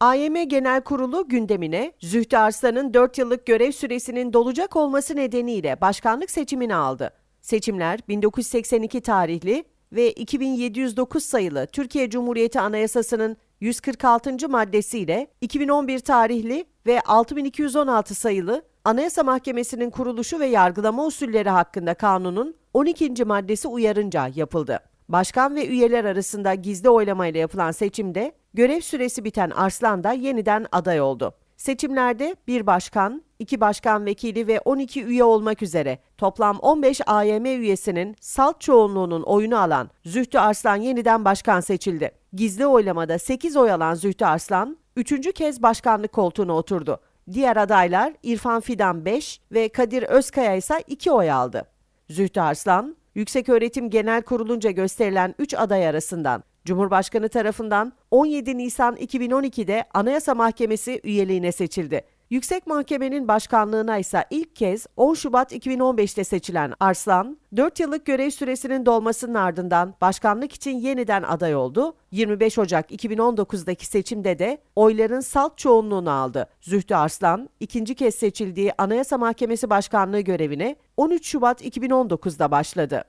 AYM Genel Kurulu gündemine Zühtü Arslan'ın 4 yıllık görev süresinin dolacak olması nedeniyle başkanlık seçimini aldı. Seçimler 1982 tarihli ve 2709 sayılı Türkiye Cumhuriyeti Anayasası'nın 146. maddesiyle 2011 tarihli ve 6216 sayılı Anayasa Mahkemesi'nin kuruluşu ve yargılama usulleri hakkında kanunun 12. maddesi uyarınca yapıldı. Başkan ve üyeler arasında gizli oylamayla yapılan seçimde görev süresi biten Arslan da yeniden aday oldu. Seçimlerde bir başkan, iki başkan vekili ve 12 üye olmak üzere toplam 15 AYM üyesinin salt çoğunluğunun oyunu alan Zühtü Arslan yeniden başkan seçildi. Gizli oylamada 8 oy alan Zühtü Arslan, üçüncü kez başkanlık koltuğuna oturdu. Diğer adaylar İrfan Fidan 5 ve Kadir Özkaya ise 2 oy aldı. Zühtü Arslan, Yükseköğretim Genel Kurulunca gösterilen 3 aday arasından Cumhurbaşkanı tarafından 17 Nisan 2012'de Anayasa Mahkemesi üyeliğine seçildi. Yüksek Mahkemenin başkanlığına ise ilk kez 10 Şubat 2015'te seçilen Arslan, 4 yıllık görev süresinin dolmasının ardından başkanlık için yeniden aday oldu. 25 Ocak 2019'daki seçimde de oyların salt çoğunluğunu aldı. Zühtü Arslan, ikinci kez seçildiği Anayasa Mahkemesi başkanlığı görevine 13 Şubat 2019'da başladı.